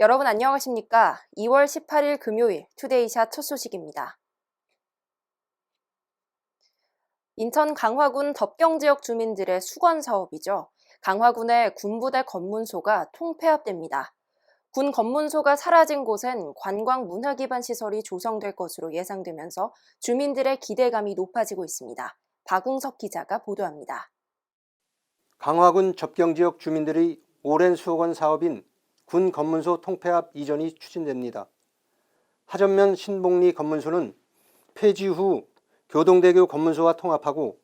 여러분 안녕하십니까? 2월 18일 금요일 투데이샷 첫 소식입니다. 인천 강화군 덕경 지역 주민들의 수건 사업이죠. 강화군의 군부대 검문소가 통폐합됩니다. 군 검문소가 사라진 곳엔 관광 문화 기반 시설이 조성될 것으로 예상되면서 주민들의 기대감이 높아지고 있습니다. 박웅석 기자가 보도합니다. 강화군 접경 지역 주민들의 오랜 수건 사업인 군 검문소 통폐합 이전이 추진됩니다. 하전면 신복리 검문소는 폐지 후 교동대교 검문소와 통합하고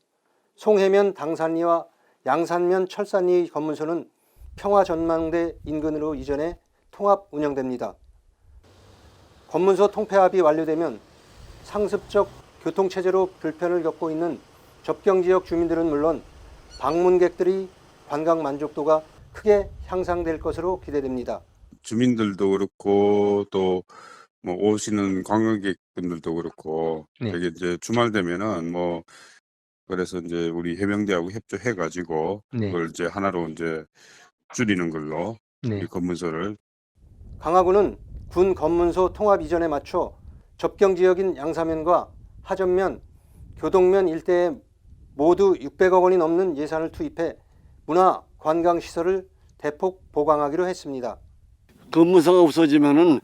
송해면 당산리와 양산면 철산리 검문소는 평화전망대 인근으로 이전해 통합 운영됩니다. 검문소 통폐합이 완료되면 상습적 교통체제로 불편을 겪고 있는 접경 지역 주민들은 물론 방문객들의 관광 만족도가 크게 향상될 것으로 기대됩니다. 주민들도 그렇고 또 뭐 오시는 관광객분들도 그렇고 네. 되게 이제 주말 되면은 뭐 그래서 이제 우리 해병대하고 협조해 가지고 네. 그걸 이제 하나로 이제 줄이는 걸로 이 검문소를 강화군은 군 검문소 통합 이전에 맞춰 접경 지역인 양사면과 하전면, 교동면 일대에 모두 600억 원이 넘는 예산을 투입해 문화 관광 시설을 대폭 보강하기로 했습니다. 근무소가 없어지면은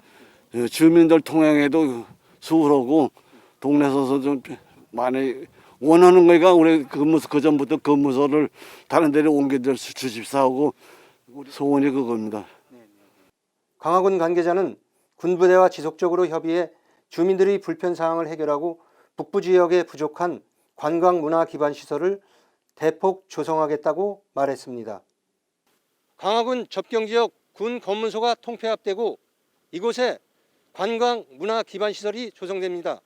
어, 주민들 통행에도 수월하고 동네에서 좀 많이 원하는 거가 우리 근무소 그 전부터 근무소를 다른 데로 옮겨들 수- 주십사하고 소원이 그겁니다. 강화군 관계자는 군부대와 지속적으로 협의해 주민들의 불편 사항을 해결하고 북부 지역에 부족한 관광 문화 기반 시설을 대폭 조성하겠다고 말했습니다. 강화군 접경 지역 군 검문소가 통폐합되고 이곳에 관광 문화 기반 시설이 조성됩니다.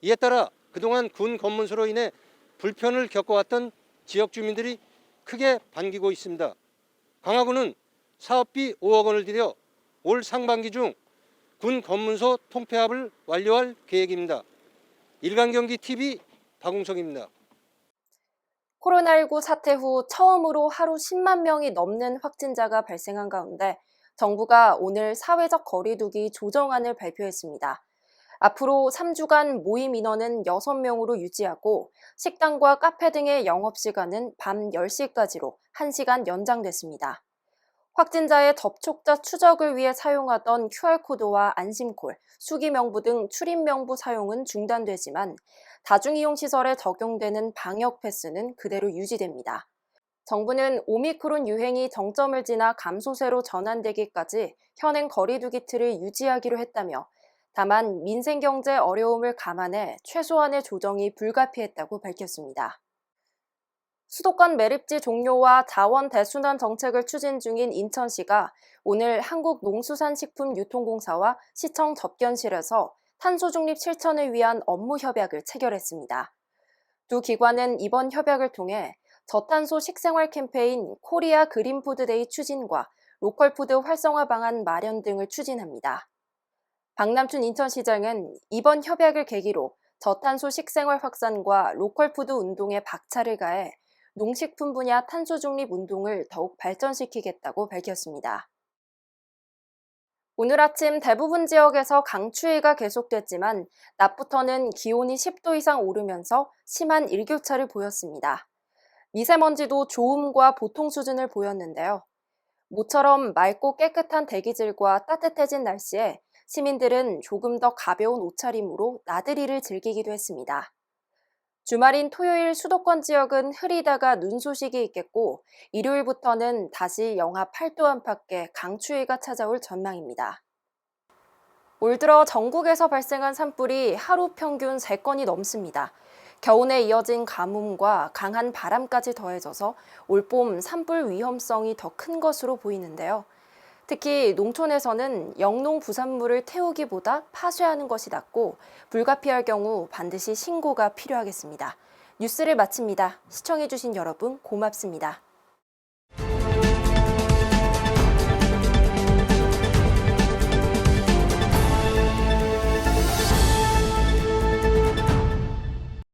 이에 따라 그동안 군 검문소로 인해 불편을 겪어왔던 지역 주민들이 크게 반기고 있습니다. 강화군은 사업비 5억 원을 들여 올 상반기 중 군 검문소 통폐합을 완료할 계획입니다. 일간경기 TV 박웅석입니다. 코로나19 사태 후 처음으로 하루 10만 명이 넘는 확진자가 발생한 가운데 정부가 오늘 사회적 거리두기 조정안을 발표했습니다. 앞으로 3주간 모임 인원은 6명으로 유지하고 식당과 카페 등의 영업시간은 밤 10시까지로 1시간 연장됐습니다. 확진자의 접촉자 추적을 위해 사용하던 QR코드와 안심콜, 수기명부 등 출입명부 사용은 중단되지만 다중이용시설에 적용되는 방역 패스는 그대로 유지됩니다. 정부는 오미크론 유행이 정점을 지나 감소세로 전환되기까지 현행 거리두기 틀을 유지하기로 했다며 다만 민생경제 어려움을 감안해 최소한의 조정이 불가피했다고 밝혔습니다. 수도권 매립지 종료와 자원 대순환 정책을 추진 중인 인천시가 오늘 한국농수산식품유통공사와 시청 접견실에서 탄소 중립 실천을 위한 업무 협약을 체결했습니다. 두 기관은 이번 협약을 통해 저탄소 식생활 캠페인 코리아 그린푸드데이 추진과 로컬푸드 활성화 방안 마련 등을 추진합니다. 박남춘 인천시장은 이번 협약을 계기로 저탄소 식생활 확산과 로컬푸드 운동에 박차를 가해 농식품 분야 탄소 중립 운동을 더욱 발전시키겠다고 밝혔습니다. 오늘 아침 대부분 지역에서 강추위가 계속됐지만 낮부터는 기온이 10도 이상 오르면서 심한 일교차를 보였습니다. 미세먼지도 좋음과 보통 수준을 보였는데요. 모처럼 맑고 깨끗한 대기질과 따뜻해진 날씨에 시민들은 조금 더 가벼운 옷차림으로 나들이를 즐기기도 했습니다. 주말인 토요일 수도권 지역은 흐리다가 눈 소식이 있겠고 일요일부터는 다시 영하 8도 안팎의 강추위가 찾아올 전망입니다. 올 들어 전국에서 발생한 산불이 하루 평균 3건이 넘습니다. 겨울에 이어진 가뭄과 강한 바람까지 더해져서 올봄 산불 위험성이 더 큰 것으로 보이는데요. 특히 농촌에서는 영농 부산물을 태우기보다 파쇄하는 것이 낫고 불가피할 경우 반드시 신고가 필요하겠습니다. 뉴스를 마칩니다. 시청해주신 여러분 고맙습니다.